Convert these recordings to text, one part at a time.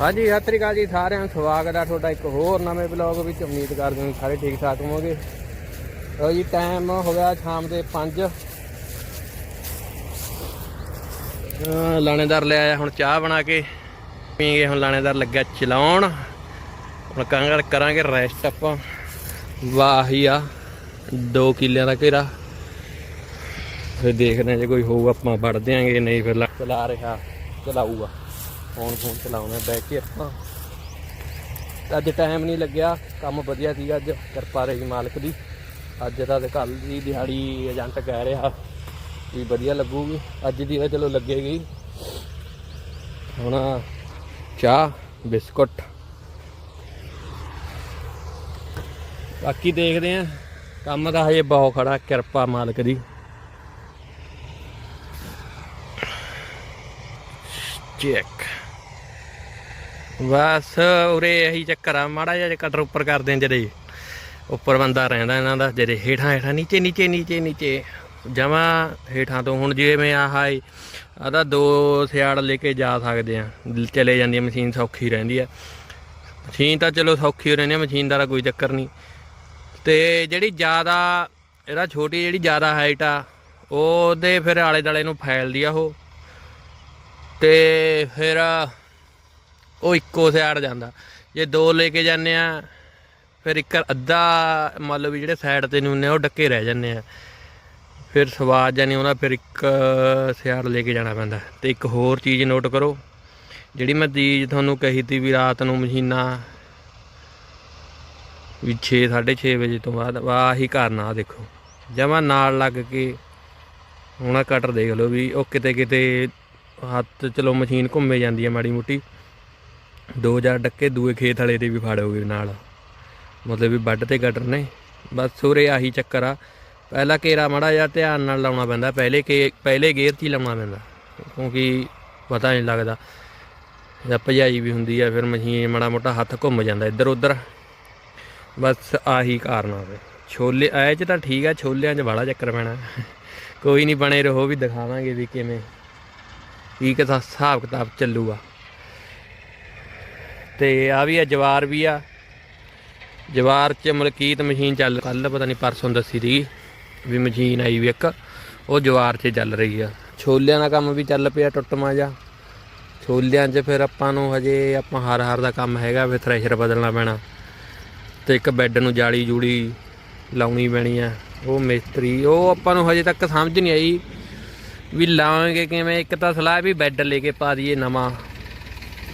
ਹਾਂਜੀ, ਸਤਿ ਸ੍ਰੀ ਅਕਾਲ ਜੀ, ਸਾਰਿਆਂ ਨੂੰ ਸਵਾਗਤ ਆ ਤੁਹਾਡਾ ਇੱਕ ਹੋਰ ਨਵੇਂ ਬਲੌਗ ਵਿੱਚ। ਉਮੀਦ ਕਰਦੇ ਹਾਂ ਸਾਰੇ ਠੀਕ ਠਾਕ ਹੋਵੋਗੇ। ਲੋ ਜੀ ਟਾਈਮ ਹੋ ਗਿਆ ਸ਼ਾਮ ਦੇ 5 ਲਾਣੇਦਾਰ ਲੈ ਆਇਆ ਹੁਣ ਚਾਹ ਬਣਾ ਕੇ। ਪੀਂਗੇ ਹੁਣ ਲਾਣੇਦਾਰ ਲੱਗਿਆ ਚਲਾਉਣ। ਹੁਣ ਕਰਾਂਗੇ ਕਰਾਂਗੇ ਰੈਸਟ ਆਪਾਂ। ਵਾਹ ਹੀ ਆ 2 ਕਿੱਲਿਆਂ ਦਾ ਘੇਰਾ। ਫਿਰ ਦੇਖਦੇ ਹਾਂ ਜੇ ਕੋਈ ਹੋਊ ਆਪਾਂ ਵੜ ਦਿਆਂਗੇ, ਨਹੀਂ ਫਿਰ ਲਾ- ਚਲਾ ਰਿਹਾ, ਚਲਾਊਗਾ। ਫੋਨ ਫੋਨ ਚਲਾਉਣਾ ਬੈਠ ਕੇ ਆਪਾਂ। ਅੱਜ ਟਾਈਮ ਨਹੀਂ ਲੱਗਿਆ, ਕੰਮ ਵਧੀਆ ਸੀਗਾ ਅੱਜ, ਕਿਰਪਾ ਰਹੀ ਮਾਲਕ ਦੀ। ਅੱਜ ਦਾ ਤੇ ਕੱਲ ਦੀ ਦਿਹਾੜੀ ਏਜੰਟ ਕਹਿ ਰਿਹਾ ਵੀ ਵਧੀਆ ਲੱਗੂਗੀ। ਅੱਜ ਦੀ ਤਾਂ ਚਲੋ ਲੱਗੇਗੀ ਹੁਣ ਚਾਹ, ਬਿਸਕੁਟ। ਬਾਕੀ ਦੇਖਦੇ ਆ ਕੰਮ ਦਾ ਹਜੇ ਬਹੁਤ ਖੜਾ, ਕਿਰਪਾ ਮਾਲਕ ਦੀ। ਚੈੱਕ। ਬਸ ਉਰੇ ਇਹੀ ਚੱਕਰ ਆ, ਮਾੜਾ ਜਿਹਾ ਕਟਰ ਉੱਪਰ ਕਰਦੇ ਆ ਜਿਹੜੇ ਉੱਪਰ ਬੰਦਾ ਰਹਿੰਦਾ ਇਹਨਾਂ ਦਾ, ਜਿਹੜੇ ਹੇਠਾਂ ਹੇਠਾਂ, ਨੀਚੇ ਨੀਚੇ ਨੀਚੇ ਨੀਚੇ। ਜਮਾ ਹੇਠਾਂ ਤੋਂ ਹੁਣ ਜਿਵੇਂ ਆਹ ਏ ਆਦਾ ਦੋ ਸਿਆੜ ਲੈ ਕੇ ਜਾ ਸਕਦੇ ਆ। ਚਲੇ ਜਾਂਦੀ ਆ, ਮਸ਼ੀਨ ਸੌਖੀ ਰਹਿੰਦੀ ਆ। ਮਸ਼ੀਨ ਤਾਂ ਚਲੋ ਸੌਖੀ ਰਹਿੰਦੀ ਆ, ਮਸ਼ੀਨ ਦਾ ਤਾਂ ਕੋਈ ਚੱਕਰ ਨਹੀਂ। ਤੇ ਜਿਹੜੀ ਜ਼ਿਆਦਾ, ਇਹਦਾ ਛੋਟੀ ਜਿਹੜੀ ਜ਼ਿਆਦਾ ਹਾਈਟ ਆ, ਉਹਦੇ ਫਿਰ ਆਲੇ ਦਾਲੇ ਨੂੰ ਫੈਲਦੀ ਆ ਉਹ। ਤੇ ਫਿਰ ਉਹ ਇੱਕੋ ਸਾਈਡ ਜਾਂਦਾ। ਜੇ ਦੋ ਲੈ ਕੇ ਜਾਂਦੇ ਆ, ਫਿਰ ਇੱਕ ਅੱਧਾ ਮੰਨ ਲਓ ਵੀ ਜਿਹੜੇ ਸਾਈਡ ਤੇ ਨੂੰ ਨੇ ਉਹ ਡੱਕੇ ਰਹਿ ਜਾਂਦੇ ਆ। ਫਿਰ ਸਵਾਦ ਜਾਨੀ ਉਹਨਾਂ, ਫਿਰ ਇੱਕ ਸਿਆੜ ਲੈ ਕੇ ਜਾਣਾ ਪੈਂਦਾ। ਤੇ ਇੱਕ ਹੋਰ ਚੀਜ਼ ਨੋਟ ਕਰੋ, ਜਿਹੜੀ ਮੈਂ ਚੀਜ਼ ਤੁਹਾਨੂੰ ਕਹੀ ਤੀ ਵੀ ਰਾਤ ਨੂੰ ਮਸ਼ੀਨਾਂ ਵੀ 6 6:30 ਵਜੇ ਤੋਂ ਬਾਅਦ ਆਹੀ ਕਰਨਾ ਆ ਦੇਖੋ। ਜਮਾ ਨਾਲ ਲੱਗ ਕੇ ਹੁਣ ਕਟਰ ਦੇਖ ਲਓ ਵੀ ਉਹ ਕਿਤੇ ਕਿਤੇ ਹੱਥ ਚਲੋ ਮਸ਼ੀਨ ਘੁੰਮੇ ਜਾਂਦੀ ਹੈ ਮਾੜੀ ਮੁੱਟੀ। ਦੋ ਚਾਰ ਡੱਕੇ ਦੂਏ ਖੇਤ ਵਾਲੇ ਦੇ ਵੀ ਫਾੜੋਗੇ ਨਾਲ। ਮਤਲਬ ਵੀ ਵੱਢ ਤੇ ਗਟਰ ਨੇ। ਬਸ ਉਰੇ ਆਹੀ ਚੱਕਰ ਆ। ਪਹਿਲਾ ਕੇਰਾ ਮੜਾ ਜਿਹਾ ਧਿਆਨ ਨਾਲ ਲਾਉਣਾ ਪੈਂਦਾ। ਪਹਿਲੇ ਕੇ, ਪਹਿਲੇ ਗੇਅਰ 'ਚ ਹੀ ਲਾਉਣਾ ਪੈਂਦਾ। ਕਿਉਂਕਿ ਪਤਾ ਨਹੀਂ ਲੱਗਦਾ। ਜਾਂ ਭਜਾਈ ਵੀ ਹੁੰਦੀ ਆ, ਫਿਰ ਮਸ਼ੀਨ ਮਾੜਾ ਮੋਟਾ ਹੱਥ ਘੁੰਮ ਜਾਂਦਾ ਇੱਧਰ ਉੱਧਰ। ਬਸ ਆਹੀ ਕਾਰਨ ਆ ਛੋਲੇ, ਐ ਚ ਤਾਂ ਠੀਕ ਆ, ਛੋਲਿਆਂ 'ਚ ਬੜਾ ਚੱਕਰ ਪੈਣਾ। ਕੋਈ ਨਹੀਂ ਬਣੇ ਰਹੋ, ਵੀ ਦਿਖਾਵਾਂਗੇ ਵੀ ਕਿਵੇਂ। ਕੀ ਕਿਸਾ ਹਿਸਾਬ ਕਿਤਾਬ ਚੱਲੂਗਾ। ਤੇ ਆ ਵੀ ਆ, ਜਵਾਰ ਵੀ ਆ। ਜਵਾਰ ਚ ਮਲਕੀਤ ਮਸ਼ੀਨ ਚੱਲ ਕੱਲ ਪਤਾ ਨਹੀਂ ਪਰਸੋਂ ਦੱਸੀ ਦੀ ਵੀ ਮਸ਼ੀਨ ਆਈ ਵੀ ਇੱਕ, ਉਹ ਜਵਾਰ 'ਚ ਚੱਲ ਰਹੀ ਆ। ਛੋਲਿਆਂ ਦਾ ਕੰਮ ਵੀ ਚੱਲ ਪਿਆ ਟੁੱਟਮਾ ਜਾ ਛੋਲਿਆਂ 'ਚ ਫਿਰ ਆਪਾਂ ਨੂੰ ਹਜੇ ਆਪਾਂ ਹਰ ਹਰ ਦਾ ਕੰਮ ਹੈਗਾ, ਫਿਰ ਥ੍ਰੈਸ਼ਰ ਬਦਲਣਾ ਪੈਣਾ। ਤੇ ਇੱਕ ਬੈੱਡ ਨੂੰ ਜਾਲੀ ਜੂੜੀ ਲਾਉਣੀ ਪੈਣੀ ਆ। ਉਹ ਮਿਸਤਰੀ, ਉਹ ਆਪਾਂ ਨੂੰ ਹਜੇ ਤੱਕ ਸਮਝ ਨਹੀਂ ਆਈ ਵੀ ਲਾਵਾਂਗੇ ਕਿਵੇਂ। ਇੱਕ ਤਾਂ ਸਲਾਹ ਵੀ ਬੈੱਡ ਲੈ ਕੇ ਪਾ ਦਈਏ ਨਵਾਂ।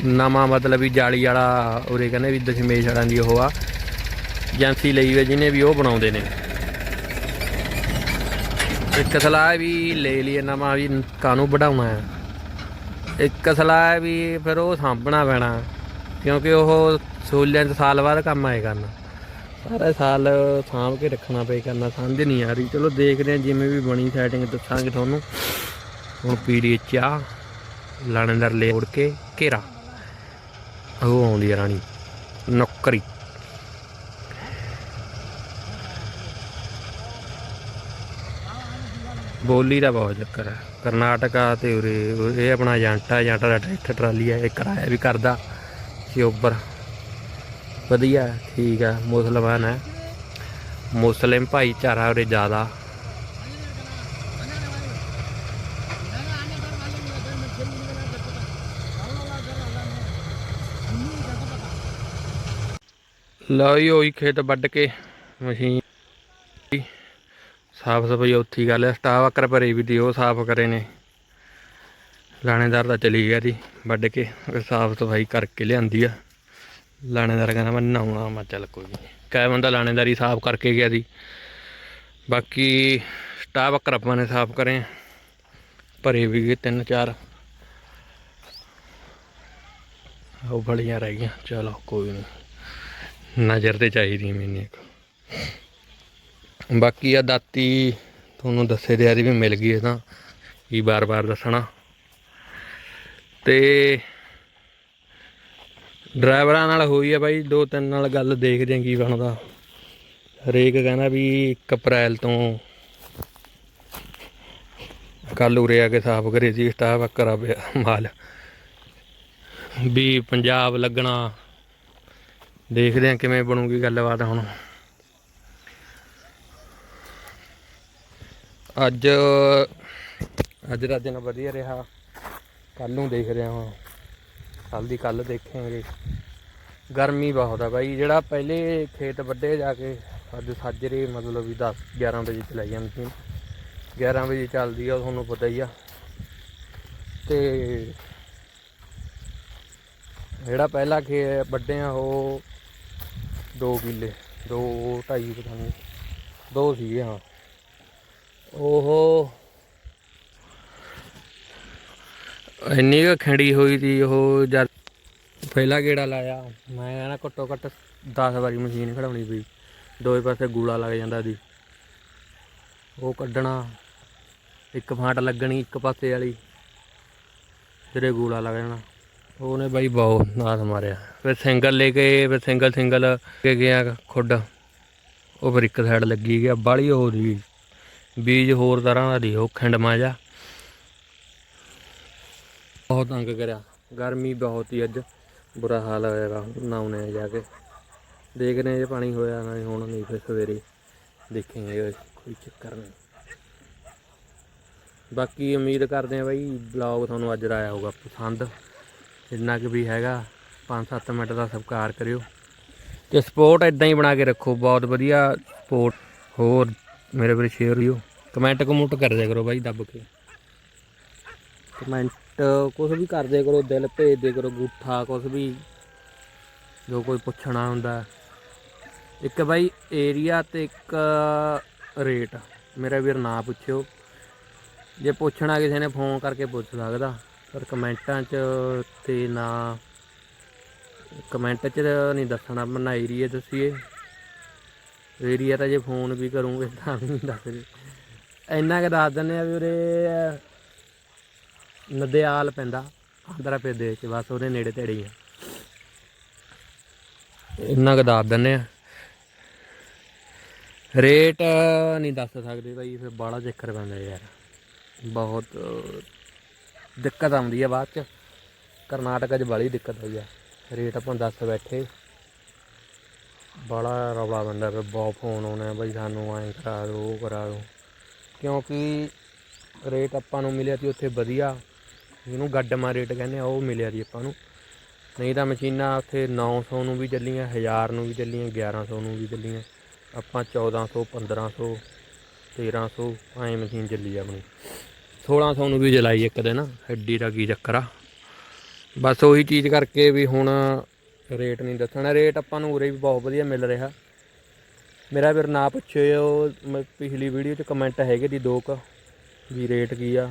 ਨਵਾਂ ਮਤਲਬ ਵੀ ਜਾਲੀ ਵਾਲਾ ਉਰੇ ਕਹਿੰਦੇ ਵੀ ਦਸ਼ਮੇਸ਼ ਵਾਲਿਆਂ ਦੀ ਉਹ ਆ। ਏਜੰਸੀ ਲਈ ਹੋਈ ਜਿਹਨੇ ਵੀ ਉਹ ਬਣਾਉਂਦੇ ਨੇ। ਇੱਕ ਸਲਾਹ ਵੀ ਲੈ ਲਈਏ ਨਵਾਂ ਵੀ ਕਾਨੂੰ ਵਧਾਉਣਾ ਹੈ। ਇੱਕ ਸਲਾਹ ਵੀ ਫਿਰ ਉਹ ਸਾਂਭਣਾ ਪੈਣਾ, ਕਿਉਂਕਿ ਉਹ ਸੋਲਿਆਂ ਚ ਸਾਲ ਬਾਅਦ ਕੰਮ ਆਏ ਕਰਨਾ। ਸਾਰਾ ਸਾਲ ਸਾਂਭ ਕੇ ਰੱਖਣਾ ਪਏ ਕਰਨਾ, ਸਮਝ ਨਹੀਂ ਆ ਰਹੀ। ਚਲੋ ਦੇਖਦੇ ਹਾਂ ਜਿਵੇਂ ਵੀ ਬਣੀ ਸੈਟਿੰਗ ਦੱਸਾਂਗੇ ਤੁਹਾਨੂੰ। ਹੁਣ ਪੀੜੀ ਚਾਹ ਲਾਣੇਦਾਰ ਲੈ ਉੜ ਕੇ ਘੇਰਾ। ਉਹ ਆਉਂਦੀ ਆ ਰਾਣੀ। ਨੌਕਰੀ। ਬੋਲੀ ਦਾ ਬਹੁਤ ਚੱਕਰ ਹੈ ਕਰਨਾਟਕਾ ਤੇ ਉਰੇ ਇਹ ਆਪਣਾ ਏਜੰਟ ਆ ਏਜੰਟ ਦਾ ਟਰੈਕਟਰ, ਟਰਾਲੀ ਆ, ਇਹ ਕਿਰਾਇਆ ਵੀ ਕਰਦਾ ਚੋਬਰ ਵਧੀਆ, ਠੀਕ ਆ, ਮੁਸਲਮਾਨ ਹੈ ਮੁਸਲਿਮ ਭਾਈਚਾਰਾ ਉਰੇ ਜ਼ਿਆਦਾ। ਲਓ ਜੀ, ਉਹੀ ਖੇਤ ਵੱਢ ਕੇ ਮਸ਼ੀਨ ਸਾਫ਼ ਸਫ਼ਾਈ ਉੱਥੀ ਗੱਲ ਹੈ ਸਟਾਫ ਅਕਰ ਭਰੇ ਵੀ ਦੀ ਉਹ ਸਾਫ਼ ਕਰੇ ਨੇ। ਲਾਣੇਦਾਰ ਤਾਂ ਚਲੀ ਗਿਆ ਜੀ, ਵੱਢ ਕੇ ਸਾਫ਼ ਸਫ਼ਾਈ ਕਰਕੇ ਲਿਆਂਦੀ ਆ। ਲਾਣੇਦਾਰ ਕਹਿੰਦਾ ਮੈਂ ਨਹਾਉਣਾ, ਮੈਂ ਚੱਲ ਕੋਈ ਨਹੀਂ ਕਹੇ ਬੰਦਾ ਲਾਣੇਦਾਰੀ ਸਾਫ਼ ਕਰਕੇ ਗਿਆ ਜੀ। ਬਾਕੀ ਸਟਾਫ ਅਕਰ ਆਪਾਂ ਨੇ ਸਾਫ਼ ਕਰੇ। ਭਰੇ ਵੀ ਗਏ ਤਿੰਨ ਚਾਰ। ਉਹ ਬੜੀਆਂ ਰਹਿ ਗਈਆਂ, ਚਲੋ ਕੋਈ ਨਹੀਂ ਨਜ਼ਰ ਤੇ ਚਾਹੀਦੀ ਮੈਨੂੰ ਇੱਕ। ਬਾਕੀ ਆ ਦਾਤੀ ਤੁਹਾਨੂੰ ਦੱਸੇ ਦਿਆ ਦੀ ਵੀ ਮਿਲ ਗਈ ਇਹ ਤਾਂ ਕੀ ਬਾਰ-ਬਾਰ ਦੱਸਣਾ। ਤੇ ਡਰਾਈਵਰਾਂ ਨਾਲ ਹੋਈ ਆ ਬਾਈ, ਦੋ ਤਿੰਨ ਨਾਲ ਗੱਲ ਦੇਖਦੇ ਆਂ ਕੀ ਬਣਦਾ। ਹਰੇਕ ਕਹਿੰਦਾ ਵੀ 1 ਅਪ੍ਰੈਲ ਤੋਂ ਕੱਲ ਉਰੇ ਆ ਕੇ ਸਾਫ਼ ਕਰੇ ਸੀ, ਸਟਾਫ ਕਰਾ ਪਿਆ ਮਾਲ। ਵੀ ਪੰਜਾਬ ਲੱਗਣਾ। ਦੇਖਦੇ ਆ ਕਿਵੇਂ ਬਣੂਗੀ ਗੱਲਬਾਤ ਹੁਣ। ਅੱਜ ਅੱਜ ਦਾ ਦਿਨ ਵਧੀਆ ਰਿਹਾ। ਕੱਲ ਨੂੰ ਦੇਖਦੇ ਹਾਂ ਹੁਣ। ਕੱਲ ਦੀ ਕੱਲ ਦੇਖਾਂਗੇ। ਗਰਮੀ ਬਹੁਤ ਆ ਬਾਈ। ਜਿਹੜਾ ਪਹਿਲੇ ਖੇਤ ਵੱਡੇ ਜਾ ਕੇ ਅੱਜ ਸਾਜਰੇ ਮਤਲਬ ਵੀ 10 11 ਵਜੇ ਚਲਾਈ ਜਾਂਦੀ ਮਸ਼ੀਨ 11 ਵਜੇ ਚੱਲਦੀ ਆ, ਤੁਹਾਨੂੰ ਪਤਾ ਹੀ ਆ। ਤੇ ਜਿਹੜਾ ਪਹਿਲਾ ਖੇ, ਵੱਡੇ ਆ, ਉਹ ਦੋ ਕਿੱਲੇ, ਦੋ ਢਾਈ ਪਤਾ ਨਹੀਂ ਦੋ ਸੀਗੇ, ਹਾਂ। ਉਹ ਇੰਨੀ ਕੁ ਖੜੀ ਹੋਈ ਸੀ ਉਹ ਜਦ ਪਹਿਲਾ ਗੇੜਾ ਲਾਇਆ, ਮੈਂ ਨਾ ਘੱਟੋ ਘੱਟ 10 ਵਾਰੀ ਮਸ਼ੀਨ ਖੜਾਉਣੀ ਪਈ। ਦੋਵੇਂ ਪਾਸੇ ਗੂਲਾ ਲੱਗ ਜਾਂਦਾ ਸੀ। ਉਹ ਕੱਢਣਾ, ਇੱਕ ਫਾਂਟ ਲੱਗਣੀ, ਇੱਕ ਪਾਸੇ ਵਾਲੀ ਤੇਰੇ ਗੂਲਾ ਲੱਗ ਜਾਣਾ। ਉਹਨੇ ਬਾਈ ਬਹੁਤ ਨਾਸ ਮਾਰਿਆ ਫਿਰ ਸਿੰਗਲ ਲੈ ਕੇ, ਫਿਰ ਸਿੰਗਲ ਸਿੰਗਲ ਕੇ ਗਿਆ ਖੁੱਡ। ਉਹ ਫਿਰ ਇੱਕ ਸਾਈਡ ਲੱਗੀ ਗਿਆ, ਬਾਲੀ ਹੋ ਰਹੀ ਬੀਜ ਹੋਰ ਤਰ੍ਹਾਂ ਦਾ ਦੀ, ਉਹ ਖੰਡਮਾ ਜਾ ਬਹੁਤ ਤੰਗ ਕਰਿਆ। ਗਰਮੀ ਬਹੁਤ ਹੀ ਅੱਜ। ਬੁਰਾ ਹਾਲ ਹੋਏਗਾ ਨਾਉਨੇ ਜਾ ਕੇ। ਦੇਖਦੇ ਹਾਂ ਜੇ ਪਾਣੀ ਹੋਇਆ ਨਾ ਹੁਣ ਨਹੀਂ ਫਿਰ ਸਵੇਰੇ ਦੇਖਾਂਗੇ, ਕੋਈ ਚੱਕਰ ਨਹੀਂ। ਬਾਕੀ ਉਮੀਦ ਕਰਦੇ ਆ ਬਾਈ ਬਲੌਗ ਤੁਹਾਨੂੰ ਅੱਜ ਦਾ ਆਇਆ ਹੋਊਗਾ ਪਸੰਦ। ਜਿੰਨਾ ਕੁ ਵੀ ਹੈਗਾ 5-7 ਮਿੰਟ ਦਾ ਸਬਸਕ੍ਰਾਈਬ ਕਰਿਓ। ਤੇ ਸਪੋਰਟ ਇਦਾਂ ਹੀ ਬਣਾ ਕੇ ਰੱਖੋ, ਬਹੁਤ ਵਧੀਆ ਸਪੋਰਟ ਹੋਰ ਮੇਰੇ ਵੀਰ ਸ਼ੇਅਰ ਲਿਓ ਕਮੈਂਟ ਕਮੂਟ ਕਰ ਦਿਆ ਕਰੋ ਬਾਈ, ਦੱਬ ਕੇ। ਕਮੈਂਟ ਕੁਝ ਵੀ ਕਰ ਦਿਆ ਕਰੋ, ਦਿਲ ਭੇਜ ਦਿਆ ਕਰੋ, ਗੁੱਠਾ ਕੁਝ ਵੀ। ਜੋ ਕੋਈ ਪੁੱਛਣਾ ਹੁੰਦਾ। ਇੱਕ ਬਾਈ ਏਰੀਆ ਤੇ ਇੱਕ ਰੇਟ ਮੇਰਾ ਵੀਰ ਨਾ ਪੁੱਛਿਓ। ਜੇ ਪੁੱਛਣਾ ਕਿਸੇ ਨੇ ਫੋਨ ਕਰਕੇ ਪੁੱਛ ਸਕਦਾ। ਪਰ ਕਮੈਂਟਾਂ 'ਚ ਤੇ ਨਾ ਕਮੈਂਟ 'ਚ ਨਹੀਂ ਦੱਸਣਾ ਮੈਂ ਏਰੀਆ ਦੱਸੀਏ ਏਰੀਆ ਤਾਂ ਜੇ ਫੋਨ ਵੀ ਕਰੂੰਗੇ ਤਾਂ ਵੀ ਦੱਸ ਦੱਸਦੇ ਇੰਨਾ ਕੁ ਦੱਸ ਦਿੰਦੇ ਆ ਵੀ ਉਰੇ ਨਦਿਆਲ ਪੈਂਦਾ, ਆਂਧਰਾ ਪ੍ਰਦੇਸ਼ 'ਚ, ਬਸ ਉਹਦੇ ਨੇੜੇ ਤੇੜੇ ਹੀ ਆ। ਇੰਨਾ ਕੁ ਦੱਸ ਦਿੰਦੇ ਆ। ਰੇਟ ਨਹੀਂ ਦੱਸ ਸਕਦੇ ਭਾਈ ਫਿਰ ਬਾਹਲਾ ਚੱਕਰ ਪੈਂਦਾ ਯਾਰ। ਬਹੁਤ ਦਿੱਕਤ ਆਉਂਦੀ ਆ ਬਾਅਦ ਚ। ਕਰਨਾਟਕਾ 'ਚ ਬੜੀ ਦਿੱਕਤ ਹੋਈ ਆ। ਰੇਟ ਆਪਾਂ ਦੱਸ ਬੈਠੇ। ਬੜਾ ਰੌਲਾ ਪੈਂਦਾ ਫਿਰ ਬਹੁਤ ਫੋਨ ਆਉਣਾ ਬਈ ਸਾਨੂੰ ਐਂ ਕਰਾ ਦਿਓ, ਉਹ ਕਰਾ ਦਿਓ। ਕਿਉਂਕਿ ਰੇਟ ਆਪਾਂ ਨੂੰ ਮਿਲਿਆ ਸੀ ਉੱਥੇ ਵਧੀਆ। ਜਿਹਨੂੰ ਗੱਡਮਾ ਰੇਟ ਕਹਿੰਦੇ ਆ, ਉਹ ਮਿਲਿਆ ਸੀ ਆਪਾਂ ਨੂੰ। ਨਹੀਂ ਤਾਂ ਮਸ਼ੀਨਾਂ ਉੱਥੇ 900 ਨੂੰ ਵੀ ਚੱਲੀਆਂ 1000 ਨੂੰ ਵੀ ਚੱਲੀਆਂ 1100 ਨੂੰ ਵੀ ਚੱਲੀਆਂ। ਆਪਾਂ 1400 1500 1300 ਐਂ ਮਸ਼ੀਨ ਚੱਲੀ ਆਪਣੀ। 1600 ਨੂੰ ਵੀ ਜਲਾਈ ਇੱਕ ਦਿਨ, ਹੱਡੀ ਦਾ ਕੀ ਚੱਕਰ ਆ। ਬਸ ਉਹੀ ਚੀਜ਼ ਕਰਕੇ ਵੀ ਹੁਣ ਰੇਟ ਨਹੀਂ ਦੱਸਣਾ। ਰੇਟ ਆਪਾਂ ਨੂੰ ਉਰੇ ਵੀ ਬਹੁਤ ਵਧੀਆ ਮਿਲ ਰਿਹਾ। ਮੇਰਾ ਵੀਰ ਨਾ ਪੁੱਛਿਓ ਮੈਂ ਪਿਛਲੀ ਵੀਡੀਓ 'ਚ ਕਮੈਂਟ ਹੈਗੇ ਦੀ ਦੋ ਕ ਵੀ ਰੇਟ ਕੀ ਆ।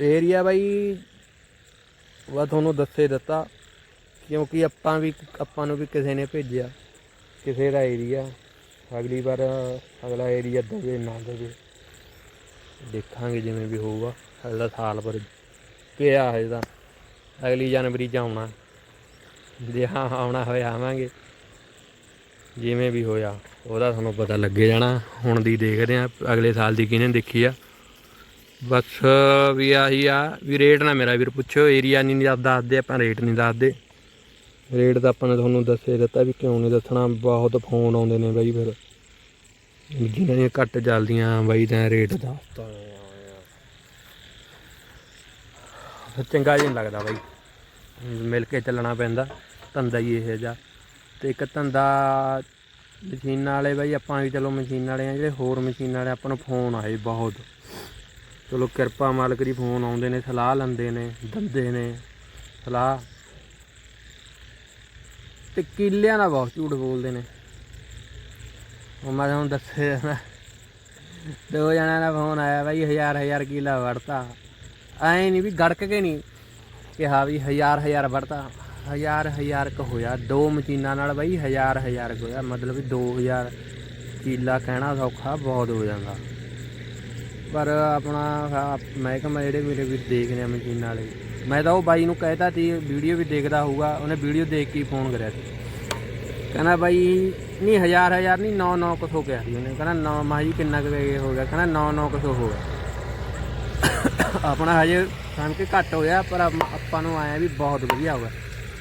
ਏਰੀਆ ਬਾਈ ਵਾ ਤੁਹਾਨੂੰ ਦੱਸੇ ਦਿੱਤਾ, ਕਿਉਂਕਿ ਆਪਾਂ ਵੀ, ਆਪਾਂ ਨੂੰ ਵੀ ਕਿਸੇ ਨੇ ਭੇਜਿਆ, ਕਿਸੇ ਦਾ ਏਰੀਆ ਅਗਲੀ ਵਾਰ ਅਗਲਾ ਏਰੀਆ ਦੇਵੇ, ਨਾ ਦੇਵੇ। ਦੇਖਾਂਗੇ ਜਿਵੇਂ ਵੀ ਹੋਊਗਾ। ਅਗਲਾ ਸਾਲ ਪਰ ਪਿਆ ਹੈ ਤਾਂ। ਅਗਲੀ ਜਨਵਰੀ ਚ ਆਉਣਾ। ਜੇ ਹਾਂ, ਆਉਣਾ ਹੋਇਆ ਆਵਾਂਗੇ। ਜਿਵੇਂ ਵੀ ਹੋਇਆ, ਉਹਦਾ ਤੁਹਾਨੂੰ ਪਤਾ ਲੱਗੇ ਜਾਣਾ। ਹੁਣ ਦੀ ਦੇਖਦੇ ਆ ਅਗਲੇ ਸਾਲ ਦੀ ਕਿਹਨੇ ਦੇਖੀ ਆ। ਬਸ ਵੀ ਆਹੀ ਆ, ਵੀ ਰੇਟ ਨਾ ਮੇਰਾ ਵੀਰ ਪੁੱਛੋ ਏਰੀਆ ਨਹੀਂ ਦੱਸ- ਦੱਸਦੇ, ਆਪਾਂ ਰੇਟ ਨਹੀਂ ਦੱਸਦੇ। ਰੇਟ ਤਾਂ ਆਪਾਂ ਨੇ ਤੁਹਾਨੂੰ ਦੱਸੇ ਦਿੱਤਾ ਵੀ ਕਿਉਂ ਨਹੀਂ ਦੱਸਣਾ, ਬਹੁਤ ਫੋਨ ਆਉਂਦੇ ਨੇ ਬਾਈ ਫਿਰ। ਜਿਨ੍ਹਾਂ ਦੀਆਂ ਘੱਟ ਚੱਲਦੀਆਂ ਬਾਈ ਤਾਂ ਰੇਟ ਦੱਸਤਾ ਫਿਰ ਚੰਗਾ ਜਿਹਾ ਨਹੀਂ ਲੱਗਦਾ ਬਾਈ। ਮਿਲ ਕੇ ਚੱਲਣਾ ਪੈਂਦਾ, ਧੰਦਾ ਹੀ ਇਹ ਜਿਹਾ। ਤੇ ਇੱਕ ਧੰਦਾ ਮਸ਼ੀਨਾਂ ਵਾਲੇ ਬਾਈ, ਆਪਾਂ ਵੀ ਚਲੋ ਮਸ਼ੀਨਾਂ ਵਾਲੇ ਆ, ਜਿਹੜੇ ਹੋਰ ਮਸ਼ੀਨਾਂ ਵਾਲੇ, ਆਪਾਂ ਨੂੰ ਫੋਨ ਆਏ ਬਹੁਤ। ਚਲੋ ਕਿਰਪਾ ਮਾਲਕ ਦੀ ਫੋਨ ਆਉਂਦੇ ਨੇ, ਸਲਾਹ ਲੈਂਦੇ ਨੇ, ਦਿੰਦੇ ਨੇ, ਸਲਾਹ। ਤੇ ਕਿੱਲਿਆਂ ਦਾ ਬਹੁਤ ਝੂਠ ਬੋਲਦੇ ਨੇ। ਉਹ ਮੈਂ ਤੁਹਾਨੂੰ ਦੱਸਿਆ ਨਾ, ਦੋ ਜਣਿਆਂ ਦਾ ਫੋਨ ਆਇਆ ਬਾਈ ਹਜ਼ਾਰ ਹਜ਼ਾਰ ਕਿੱਲਾ ਵੜਤਾ ਐ ਨਹੀਂ ਵੀ ਗੜਕ ਕੇ ਨਹੀਂ ਕਿਹਾ ਵੀ ਹਜ਼ਾਰ ਹਜ਼ਾਰ ਵੜਤਾ ਹਜ਼ਾਰ ਹਜ਼ਾਰ ਕ ਹੋਇਆ, ਦੋ ਮਸ਼ੀਨਾਂ ਨਾਲ ਬਾਈ ਹਜ਼ਾਰ ਹਜ਼ਾਰ ਕੁ ਹੋਇਆ, ਮਤਲਬ ਵੀ 2000 ਕਿਲਾ ਕਹਿਣਾ ਸੌਖਾ ਬਹੁਤ ਹੋ ਜਾਂਦਾ। ਪਰ ਆਪਣਾ ਆਹ ਮਹਿਕਮਾ ਜਿਹੜੇ ਮੇਰੇ ਵੀ ਦੇਖਦੇ ਆ ਮਸ਼ੀਨਾਂ ਵਾਲੇ, ਮੈਂ ਤਾਂ ਉਹ ਬਾਈ ਨੂੰ ਕਹਿਤਾ ਸੀ, ਵੀਡੀਓ ਵੀ ਦੇਖਦਾ ਹੋਊਗਾ, ਉਹਨੇ ਵੀਡੀਓ ਦੇਖ ਕੇ ਫੋਨ ਕਰਿਆ ਸੀ। ਕਹਿੰਦਾ ਬਾਈ ਨਹੀਂ, ਹਜ਼ਾਰ ਹਜ਼ਾਰ ਨਹੀਂ 9 9 ਕੁਛ ਹੋ ਗਿਆ ਸੀ ਉਹਨੇ। ਕਹਿੰਦਾ 9 ਮਾਂ ਜੀ, ਕਿੰਨਾ ਕੁ ਇਹ ਹੋ ਗਿਆ? ਕਹਿੰਦਾ 9 9 ਕੁਛ ਹੋ ਗਿਆ। ਆਪਣਾ ਹਜੇ ਕੰਮ ਕਿ ਘੱਟ ਹੋਇਆ, ਪਰ ਆਪਾਂ ਨੂੰ ਆਇਆ ਵੀ ਬਹੁਤ ਵਧੀਆ ਹੋਇਆ।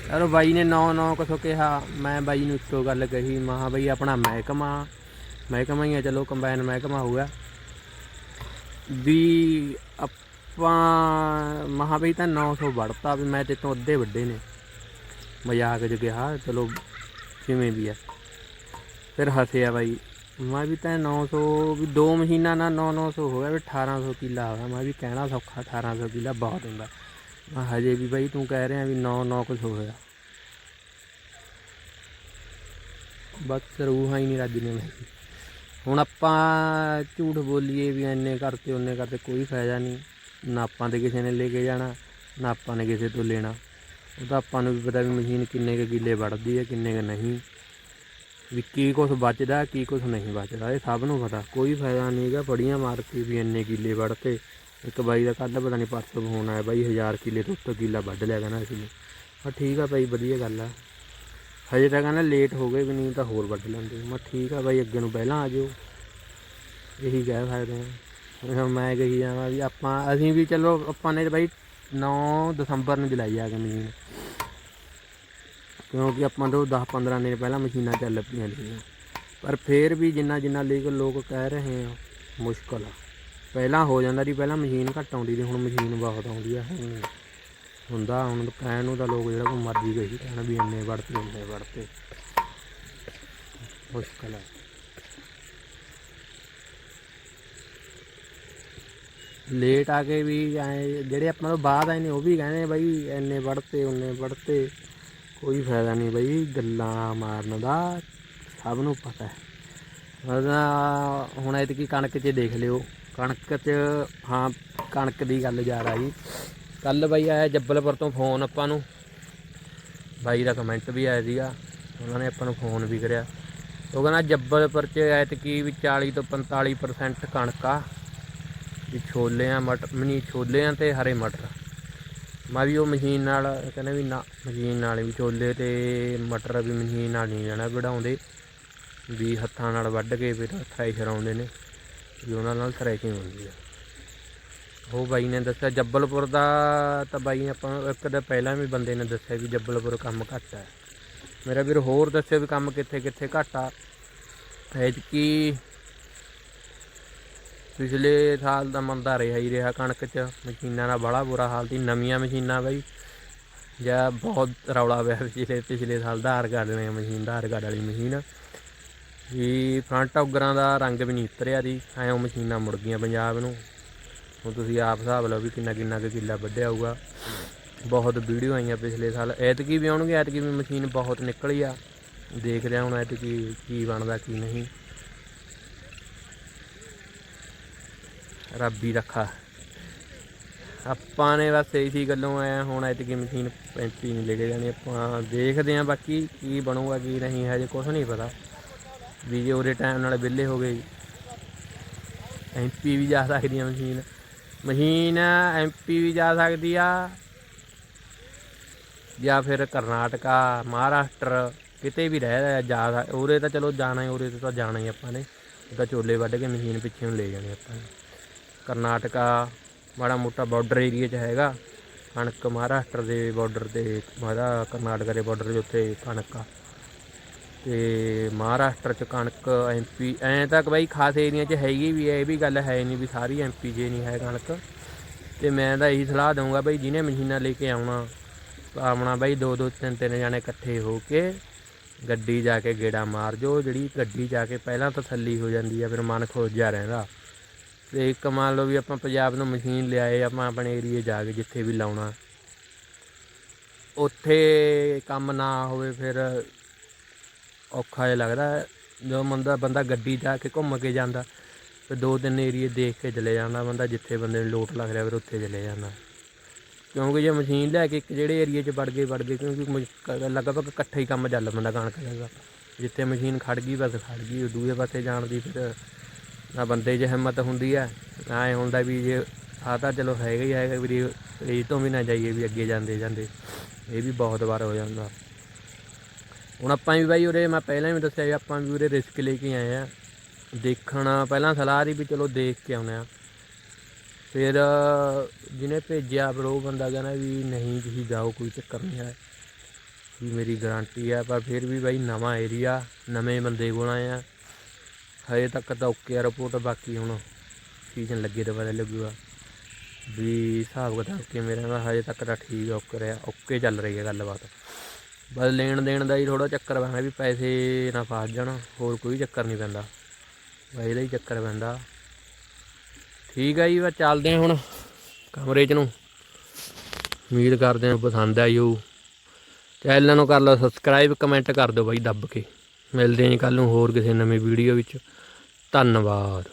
ਯਾਰ ਬਾਈ ਨੇ 9 9 ਕੁਛ ਕਿਹਾ। ਮੈਂ ਬਾਈ ਨੂੰ ਇੱਕੋ ਗੱਲ ਕਹੀ ਮਹਾ ਬਈ, ਆਪਣਾ ਮਹਿਕਮਾ ਮਹਿਕਮਾ ਹੀ ਆ, ਚਲੋ ਕੰਬਾਈਨ ਮਹਿਕਮਾ ਹੋਊਗਾ। ਵੀ ਆਪਾਂ ਮਹਾ ਬਈ, ਤਾਂ 900 ਵੜਤਾ, ਵੀ ਮੈਂ ਤੇ ਤੋਂ ਅੱਧੇ ਵੱਡੇ ਨੇ। ਮਜ਼ਾਕ ਚ ਕਿਹਾ, ਚਲੋ, ਕਿਵੇਂ ਵੀ ਆ। ਫਿਰ ਹੱਸਿਆ ਬਾਈ। ਮੈਂ ਵੀ ਤਾਂ 900 ਵੀ ਦੋ ਮਹੀਨਾ ਨਾਲ 9 900 ਹੋ ਗਿਆ, ਵੀ 1800 ਕਿੱਲਾ ਹੋ ਗਿਆ। ਮੈਂ ਵੀ ਕਹਿਣਾ ਸੌਖਾ 1800 ਕਿੱਲਾ ਬਹੁਤ ਹੁੰਦਾ। ਮੈਂ ਹਜੇ ਵੀ ਬਾਈ ਤੂੰ ਕਹਿ ਰਿਹਾ ਵੀ 9 9 ਕੁਝ ਹੋ ਗਿਆ ਬਸ ਰੂਹਾਂ ਹੀ ਨਹੀਂ ਰੱਜ ਨੇ ਮੇਰੀ ਹੁਣ ਆਪਾਂ ਝੂਠ ਬੋਲੀਏ ਵੀ ਇੰਨੇ ਕਰਤੇ ਉਹਨੇ ਕਰਤੇ ਕੋਈ ਫਾਇਦਾ ਨਹੀਂ। ਨਾ ਆਪਾਂ ਤੇ ਕਿਸੇ ਨੇ ਲੈ ਕੇ ਜਾਣਾ, ਨਾ ਆਪਾਂ ਨੇ ਕਿਸੇ ਤੋਂ ਲੈਣਾ। ਉਹ ਤਾਂ ਆਪਾਂ ਨੂੰ ਵੀ ਪਤਾ ਵੀ ਮਸ਼ੀਨ ਕਿੰਨੇ ਕੁ ਕਿੱਲੇ ਵੜਦੀ ਹੈ, ਕਿੰਨੇ ਕੁ ਨਹੀਂ। ਵੀ ਕੀ ਕੁਛ ਬਚਦਾ, ਕੀ ਕੁਛ ਨਹੀਂ ਬਚਦਾ, ਇਹ ਸਭ ਨੂੰ ਪਤਾ। ਕੋਈ ਫਾਇਦਾ ਨਹੀਂ ਹੈਗਾ, ਬੜੀਆਂ ਮਾਰ ਕੇ ਵੀ ਇੰਨੇ ਕਿੱਲੇ ਵੜਤੇ ਇੱਕ ਬਾਈ ਦਾ ਕੱਲ ਪਤਾ ਨਹੀਂ ਪਰਸੋਂ ਫੋਨ ਆਇਆ, ਬਾਈ 1000 ਕਿੱਲੇ ਤੋਂ ਉੱਤੇ ਕਿੱਲਾ ਵੱਢ ਲਿਆ ਕਹਿੰਦਾ ਅਸੀਂ। ਮੈਂ ਠੀਕ ਆ ਬਾਈ, ਵਧੀਆ ਗੱਲ ਆ। ਹਜੇ ਤਾਂ ਕਹਿੰਦਾ ਲੇਟ ਹੋ ਗਏ ਵੀ ਨਹੀਂ ਤਾਂ ਹੋਰ ਵੱਢ ਲੈਂਦੇ। ਮੈਂ ਠੀਕ ਆ ਬਾਈ, ਅੱਗੇ ਨੂੰ ਪਹਿਲਾਂ ਆ ਜਾਓ। ਇਹੀ ਕਹਿ ਸਕਦੇ ਹਾਂ ਮੈਂ ਕਹੀ ਜਾਵਾਂ ਵੀ ਆਪਾਂ, ਅਸੀਂ ਵੀ ਚਲੋ, ਆਪਾਂ ਨੇ ਬਾਈ 9 ਦਸੰਬਰ ਨੂੰ ਜੁਲਾਈ ਆ ਗਏ ਮਸ਼ੀਨ ਕਿਉਂਕਿ ਆਪਾਂ ਤੋਂ 10 15 ਦਿਨ ਪਹਿਲਾਂ ਮਸ਼ੀਨਾਂ ਚੱਲ ਪਈਆਂ ਨੇ ਪਰ ਫੇਰ ਵੀ ਜਿੰਨਾ ਜਿੰਨਾ ਲੀਗਲ ਲੋਕ ਕਹਿ ਰਹੇ ਆ, ਮੁਸ਼ਕਲ ਆ। ਪਹਿਲਾਂ ਹੋ ਜਾਂਦਾ ਜੀ ਪਹਿਲਾਂ ਮਸ਼ੀਨ ਘੱਟ ਆਉਂਦੀ ਸੀ, ਹੁਣ ਮਸ਼ੀਨ ਬਹੁਤ ਆਉਂਦੀ ਆ। ਹੁਣ ਹੁੰਦਾ, ਹੁਣ ਕਹਿਣ ਨੂੰ ਤਾਂ ਲੋਕ ਜਿਹੜਾ ਕੋਈ ਮਰਜ਼ੀ ਕਹੀ ਕਹਿਣਾ ਵੀ ਇੰਨੇ ਵੜਤੇ ਇੰਨੇ ਵੜਤੇ ਮੁਸ਼ਕਲ ਆ। ਲੇਟ ਆ ਕੇ ਵੀ ਐਂ, ਜਿਹੜੇ ਆਪਾਂ ਤੋਂ ਬਾਅਦ ਆਏ ਨੇ, ਉਹ ਵੀ ਕਹਿੰਦੇ ਬਈ ਇੰਨੇ ਵੜਤੇ ਉਹਨੇ ਵੜਤੇ ਕੋਈ ਫਾਇਦਾ ਨਹੀਂ ਬਈ, ਗੱਲਾਂ ਮਾਰਨ ਦਾ ਸਭ ਨੂੰ ਪਤਾ ਹੈ। ਉਹਦਾ ਹੁਣ ਐਤਕੀ ਕਣਕ 'ਚ ਦੇਖ ਲਿਓ, ਕਣਕ 'ਚ, ਹਾਂ, ਕਣਕ ਦੀ ਗੱਲ ਜਾ ਰਹੀ। ਕੱਲ ਬਾਈ ਆਇਆ ਜੱਬਲਪੁਰ ਤੋਂ ਫੋਨ ਆਪਾਂ ਨੂੰ। ਬਾਈ ਦਾ ਕਮੈਂਟ ਵੀ ਆਇਆ ਸੀਗਾ, ਉਹਨਾਂ ਨੇ ਆਪਾਂ ਨੂੰ ਫੋਨ ਵੀ ਕਰਿਆ। ਉਹ ਕਹਿੰਦਾ ਜੱਬਲਪੁਰ 'ਚ ਐਤਕੀ ਵੀ 40 ਤੋਂ 45% ਕਣਕ ਆ। ਵੀ ਛੋਲੇ ਆ ਮਟਰ ਮਨੀ ਛੋਲੇ ਆ ਤੇ ਹਰੇ ਮਟਰ। ਮੈਂ ਵੀ ਉਹ ਮਸ਼ੀਨ ਨਾਲ, ਕਹਿੰਦੇ ਵੀ ਨਾ, ਮਸ਼ੀਨ ਨਾਲ ਵੀ ਛੋਲੇ ਤੇ ਮਟਰ ਵੀ ਮਸ਼ੀਨ ਨਾਲ ਨਹੀਂ ਜਾਣਾ ਵਢਾਉਂਦੇ। ਵੀ ਹੱਥਾਂ ਨਾਲ ਵੱਢ ਕੇ ਫਿਰ ਥ੍ਰੈਸ਼ਰ ਆਉਂਦੇ ਨੇ, ਵੀ ਉਹਨਾਂ ਨਾਲ ਥ੍ਰੈਸ਼ਿੰਗ ਹੁੰਦੀ ਆ। ਉਹ ਬਾਈ ਨੇ ਦੱਸਿਆ, ਜੱਬਲਪੁਰ ਦਾ ਤਾਂ ਬਾਈ ਨੇ ਆਪਾਂ ਇੱਕ ਦਿਨ ਪਹਿਲਾਂ ਵੀ ਬੰਦੇ ਨੇ ਦੱਸਿਆ ਵੀ ਜੱਬਲਪੁਰ ਕੰਮ ਘੱਟ ਹੈ ਮੇਰਾ ਵੀਰ ਹੋਰ ਦੱਸਿਆ ਵੀ ਕੰਮ ਕਿੱਥੇ ਕਿੱਥੇ ਘੱਟ ਆ। ਐਤਕੀ ਪਿਛਲੇ ਸਾਲ ਤਾਂ ਮੰਦਾ ਰਿਹਾ ਹੀ ਰਿਹਾ ਕਣਕ 'ਚ। ਮਸ਼ੀਨਾਂ ਦਾ ਬੜਾ ਬੁਰਾ ਹਾਲ ਸੀ। ਨਵੀਆਂ ਮਸ਼ੀਨਾਂ ਬਈ। ਜਾਂ ਬਹੁਤ ਰੌਲਾ ਪਿਆ ਪਿਛਲੇ ਪਿਛਲੇ ਸਾਲ ਧਾਰ ਕੱਢ ਨੇ ਮਸ਼ੀਨ, ਧਾਰ ਕੱਢ ਵਾਲੀ ਮਸ਼ੀਨ। ਵੀ ਫਰੰਟ ਔਗਰਾਂ ਦਾ ਰੰਗ ਵੀ ਨਹੀਂ ਉਤਰਿਆ ਦੀ ਐਂ ਉਹ ਮਸ਼ੀਨਾਂ ਮੁੜ ਗਈਆਂ ਪੰਜਾਬ ਨੂੰ। ਹੁਣ ਤੁਸੀਂ ਆਪ ਹਿਸਾਬ ਲਓ ਵੀ ਕਿੰਨਾ ਕਿੰਨਾ ਕੁ ਕਿੱਲਾ ਵੱਢਿਆ ਹੋਊਗਾ। ਬਹੁਤ ਵੀਡੀਓ ਆਈਆਂ ਪਿਛਲੇ ਸਾਲ। ਐਤਕੀ ਵੀ ਆਉਣਗੇ, ਐਤਕੀ ਵੀ ਮਸ਼ੀਨ ਬਹੁਤ ਨਿਕਲੀ ਆ। ਦੇਖ ਹਾਂ ਹੁਣ ਐਤਕੀ ਕੀ ਬਣਦਾ, ਕੀ ਨਹੀਂ। ਰੱਬ ਹੀ ਰੱਖਾ। ਆਪਾਂ ਨੇ ਬਸ ਇਸੀ ਗੱਲੋਂ ਆਇਆ ਹੁਣ ਐਤਕੀ ਮਸ਼ੀਨ 35 ਨਹੀਂ ਲੈ ਕੇ ਜਾਣੀ। ਆਪਾਂ ਦੇਖਦੇ ਆਂ ਬਾਕੀ ਕੀ ਬਣੂਗਾ, ਕੀ ਨਹੀਂ, ਹਜੇ ਕੁਝ ਨਹੀਂ ਪਤਾ। ਵੀ ਜੇ ਉਹਦੇ ਟਾਈਮ ਨਾਲ ਵਿਹਲੇ ਹੋ ਗਏ। ਐਮਪੀ ਵੀ ਜਾ ਸਕਦੀ ਆ ਮਸ਼ੀਨ। ਮਸ਼ੀਨ ਐਮਪੀ ਵੀ ਜਾ ਸਕਦੀ ਆ। ਜਾਂ ਫਿਰ ਕਰਨਾਟਕਾ, ਮਹਾਰਾਸ਼ਟਰ ਕਿਤੇ ਵੀ ਰਹਿ ਜਾ ਸਕ- ਉਰੇ ਤਾਂ ਚਲੋ ਜਾਣਾ ਹੀ, ਉਰੇ ਤਾਂ ਜਾਣਾ ਹੀ ਆਪਾਂ ਨੇ। ਤਾਂ ਝੋਲੇ ਵੱਢ ਕੇ ਮਸ਼ੀਨ ਪਿੱਛੇ ਨੂੰ ਲੈ ਜਾਣੀ ਆਪਾਂ ਨੇ। ਕਰਨਾਟਕਾ, ਮਾੜਾ ਮੋਟਾ ਬਾਰਡਰ ਏਰੀਆ 'ਚ ਹੈਗਾ। ਕਣਕ ਮਹਾਰਾਸ਼ਟਰ ਦੇ ਬਾਰਡਰ ਤੇ ਮਾਦਾ ਕਰਨਾਟਕਾ ਦੇ ਬਾਰਡਰ 'ਚ ਉੱਥੇ ਕਣਕ ਆ। ਤੇ ਮਹਾਰਾਸ਼ਟਰ 'ਚ ਕਣਕ ਐਮਪੀ ਐਂ ਤੱਕ ਬਾਈ ਖਾਸ ਏਰੀਆ 'ਚ ਹੈਗੀ ਵੀ ਹੈ, ਇਹ ਵੀ ਗੱਲ ਹੈ ਨਹੀਂ ਵੀ ਸਾਰੀ ਐਮਪੀ ਜੇ ਨਹੀਂ ਹੈ ਕਣਕ। ਤੇ ਮੈਂ ਤਾਂ ਇਹੀ ਸਲਾਹ ਦਊਂਗਾ ਬਾਈ ਜਿਹਨੇ ਮਸ਼ੀਨਾਂ ਲੈ ਕੇ ਆਉਣਾ ਆਉਣਾ ਬਾਈ ਦੋ ਦੋ, ਤਿੰਨ ਤਿੰਨ ਜਾਣੇ ਇਕੱਠੇ ਹੋ ਕੇ ਗੱਡੀ ਜਾ ਕੇ ਗੇੜਾ ਮਾਰ ਜੋ ਜਿਹੜੀ ਗੱਡੀ ਜਾ ਕੇ ਪਹਿਲਾਂ ਤਾਂ ਥੱਲੀ ਹੋ ਜਾਂਦੀ ਆ, ਫਿਰ ਮਨ ਖੋਜਿਆ ਰਹਿੰਦਾ। ਤੇ ਇੱਕ ਮੰਨ ਲਓ ਵੀ ਆਪਾਂ ਪੰਜਾਬ ਨੂੰ ਮਸ਼ੀਨ ਲਿਆਏ, ਆਪਾਂ ਆਪਣੇ ਏਰੀਏ ਜਾ ਕੇ ਜਿੱਥੇ ਵੀ ਲਾਉਣਾ। ਉੱਥੇ ਕੰਮ ਨਾ ਹੋਵੇ ਫਿਰ ਔਖਾ ਜਿਹਾ ਲੱਗਦਾ। ਜਦੋਂ ਬੰਦਾ ਬੰਦਾ ਗੱਡੀ ਜਾ ਕੇ ਘੁੰਮ ਕੇ ਜਾਂਦਾ ਫਿਰ ਦੋ ਤਿੰਨ ਏਰੀਏ ਦੇਖ ਕੇ ਚਲੇ ਜਾਂਦਾ ਬੰਦਾ, ਜਿੱਥੇ ਬੰਦੇ ਨੂੰ ਲੋਟ ਲੱਗ ਰਿਹਾ ਫਿਰ ਉੱਥੇ ਚਲੇ ਜਾਂਦਾ। ਕਿਉਂਕਿ ਜੇ ਮਸ਼ੀਨ ਲੈ ਕੇ ਇੱਕ ਜਿਹੜੇ ਏਰੀਏ 'ਚ ਵੜ ਗਏ ਵੜ ਗਏ, ਕਿਉਂਕਿ ਲਗਭਗ ਇਕੱਠਾ ਹੀ ਕੰਮ ਚੱਲ ਪੈਂਦਾ ਕਣਕ ਦਾ। ਜਿੱਥੇ ਮਸ਼ੀਨ ਖੜ ਗਈ, ਬਸ ਖੜ ਗਈ ਉਹ ਦੂਏ ਪਾਸੇ ਜਾਣ ਦੀ ਫਿਰ ਨਾ ਬੰਦੇ 'ਚ ਹਿੰਮਤ ਹੁੰਦੀ ਹੈ ਨਾ ਇਹ ਹੁੰਦਾ ਵੀ ਜੇ ਆ ਤਾਂ ਚਲੋ ਹੈਗਾ ਹੀ ਹੈਗਾ ਵੀ ਇਹ ਤੋਂ ਵੀ ਨਾ ਜਾਈਏ ਵੀ ਅੱਗੇ ਜਾਂਦੇ ਜਾਂਦੇ, ਇਹ ਵੀ ਬਹੁਤ ਵਾਰ ਹੋ ਜਾਂਦਾ। ਹੁਣ ਆਪਾਂ ਵੀ ਬਾਈ ਉਰੇ, ਮੈਂ ਪਹਿਲਾਂ ਵੀ ਦੱਸਿਆ ਵੀ ਆਪਾਂ ਵੀ ਉਰੇ ਰਿਸਕ ਲੈ ਕੇ ਆਏ ਆ। ਦੇਖਣਾ, ਪਹਿਲਾਂ ਸਲਾਹ ਦੀ ਵੀ ਚਲੋ ਦੇਖ ਕੇ ਆਉਨੇ ਆ। ਫਿਰ ਜਿਹਨੇ ਭੇਜਿਆ ਪਰ ਉਹ ਬੰਦਾ ਕਹਿੰਦਾ ਵੀ ਨਹੀਂ ਤੁਸੀਂ ਜਾਓ, ਕੋਈ ਚੱਕਰ ਨਹੀਂ ਹੈ। ਵੀ ਮੇਰੀ ਗਾਰੰਟੀ ਹੈ ਪਰ ਫਿਰ ਵੀ ਬਾਈ ਨਵਾਂ ਏਰੀਆ ਨਵੇਂ ਬੰਦੇ ਕੋਲ ਆਏ ਆ। ਹਜੇ ਤੱਕ ਤਾਂ ਓਕੇ ਆ ਰਿਪੋਰਟ ਬਾਕੀ ਹੁਣ ਸੀਜ਼ਨ ਲੱਗੇ ਤਾਂ ਪਤਾ ਲੱਗੂਗਾ। ਵੀ ਹਿਸਾਬ ਕਿਤਾਬ ਕਿਵੇਂ ਰਹਿੰਦਾ, ਹਜੇ ਤੱਕ ਤਾਂ ਠੀਕ ਓਕੇ ਰਿਹਾ ਓਕੇ ਚੱਲ ਰਹੀ ਹੈ ਗੱਲਬਾਤ। ਬਸ ਲੈਣ ਦੇਣ ਦਾ ਹੀ ਥੋੜਾ ਚੱਕਰ ਪੈਣਾ ਵੀ ਪੈਸੇ ਨਾ ਫਸ ਜਾਣ, ਹੋਰ ਕੋਈ ਚੱਕਰ ਨਹੀਂ ਪੈਂਦਾ। ਬਸ ਇਹਦਾ ਹੀ ਚੱਕਰ ਪੈਂਦਾ। ਠੀਕ ਆ ਜੀ, ਬਸ ਚੱਲਦੇ ਹਾਂ ਹੁਣ ਕਮਰੇ 'ਚ ਨੂੰ। ਉਮੀਦ ਕਰਦੇ ਹਾਂ ਪਸੰਦ ਆਈ ਹੋਊ। ਚੈਨਲ ਨੂੰ ਕਰ ਲਓ ਸਬਸਕ੍ਰਾਈਬ ਕਮੈਂਟ ਕਰ ਦਿਓ ਬਾਈ ਦੱਬ ਕੇ। ਮਿਲਦੇ ਹਾਂ ਕੱਲ ਨੂੰ ਹੋਰ ਕਿਸੇ ਨਵੀਂ ਵੀਡੀਓ ਵਿੱਚ। ਧੰਨਵਾਦ।